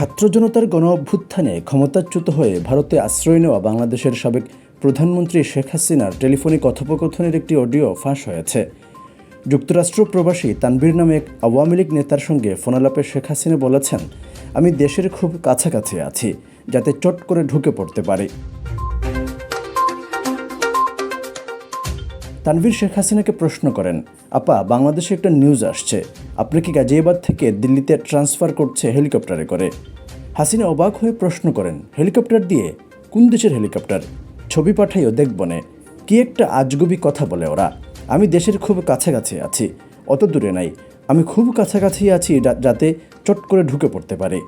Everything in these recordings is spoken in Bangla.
ছাত্র জনতার গণ অভ্যুত্থানে ক্ষমতাচ্যুত হয়ে ভারতে আশ্রয় নেওয়া বাংলাদেশের সাবেক প্রধানমন্ত্রী শেখ হাসিনার টেলিফোনে কথোপকথনের একটি অডিও ফাঁস হয়েছে। যুক্তরাষ্ট্র প্রবাসী তানভীর নামে এক আওয়ামী লীগ নেতার সঙ্গে ফোনালাপে শেখ হাসিনা বলেছেন, আমি দেশের খুব কাছাকাছি আছি, যাতে চট করে ঢুকে পড়তে পারি। তানভীর শেখ হাসিনাকে প্রশ্ন করেন, আপা, বাংলাদেশে একটা নিউজ আসছে। আপনি কি গাজিয়াবাদ থেকে দিল্লিতে ট্রান্সফার করছে হেলিকপ্টারে করে? হাসিনা অবাক হয়ে প্রশ্ন করেন হেলিকপ্টার দিয়ে? কোন দেশের হেলিকপ্টার ছবি পাঠাইও দেখবনে কি একটা আজগুবি কথা বলে ওরা। আমি দেশের খুব কাছাকাছি আছি, অত দূরে নাই। আমি খুব কাছাকাছি আছি যাতে চট করে ঢুকে পড়তে পারি।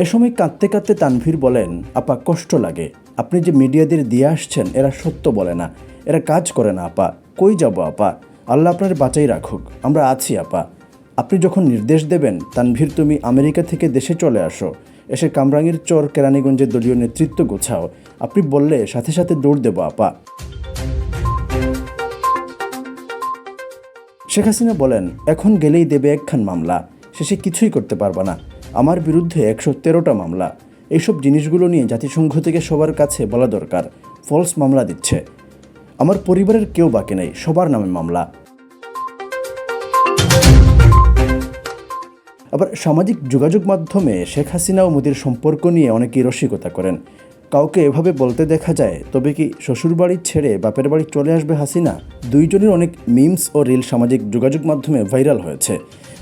এ সময় কাঁদতে কাঁদতে তানভীর বলেন, আপা, কষ্ট লাগে। আপনি যে মিডিয়াদের দিয়ে আসছেন, এরা সত্য বলে না। এরা কাজ করে না, আপা। কই যাব, আপা? আল্লাহ আপনার বাঁচাই রাখুক। আমরা আছি, আপা। আপনি যখন নির্দেশ দেবেন, তানভীর তুমি আমেরিকা থেকে দেশে চলে আসো। এসে কামরাঙ্গীর চর কেরানীগঞ্জের দলীয় নেতৃত্ব গোছাও। আপনি বললে সাথে সাথে দৌড় দেবো, আপা। শেখ হাসিনা বলেন, এখন গেলেই দেবে একখান মামলা। শেষে কিছুই করতে পারবা না। আমার বিরুদ্ধে একশো তেরোটা মামলা। এইসব জিনিসগুলো নিয়ে জাতিসংঘ থেকে সবার কাছে বলা দরকার। ফলস মামলা দিচ্ছে। আমার পরিবারের কেউ বাকি নেই, সবার নামে মামলা। আবার সামাজিক যোগাযোগ মাধ্যমে শেখ হাসিনা ও মোদির সম্পর্ক নিয়ে অনেকেই রসিকতা করেন। কাউকে এভাবে বলতে দেখা যায়, তবে কি শ্বশুরবাড়ি ছেড়ে বাপের বাড়ি চলে আসবে হাসিনা? দুইজনের অনেক মিমস ও রিল সামাজিক যোগাযোগ মাধ্যমে ভাইরাল হয়েছে,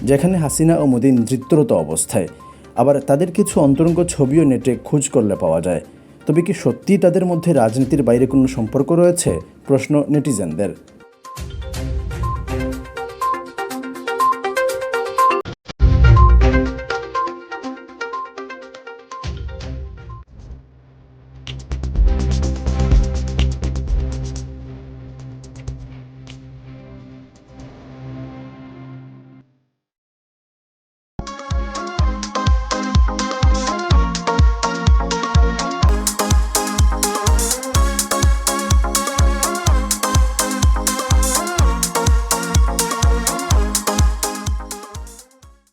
যেখানে হাসিনা ও মোদি নৃত্যরত অবস্থায়। আবার তাদের কিছু অন্তরঙ্গ ছবিও নেটে খোঁজ করলে পাওয়া যায়। তবে কি সত্যিই তাদের মধ্যে রাজনীতির বাইরে কোনো সম্পর্ক রয়েছে? প্রশ্ন নেটিজেনদের।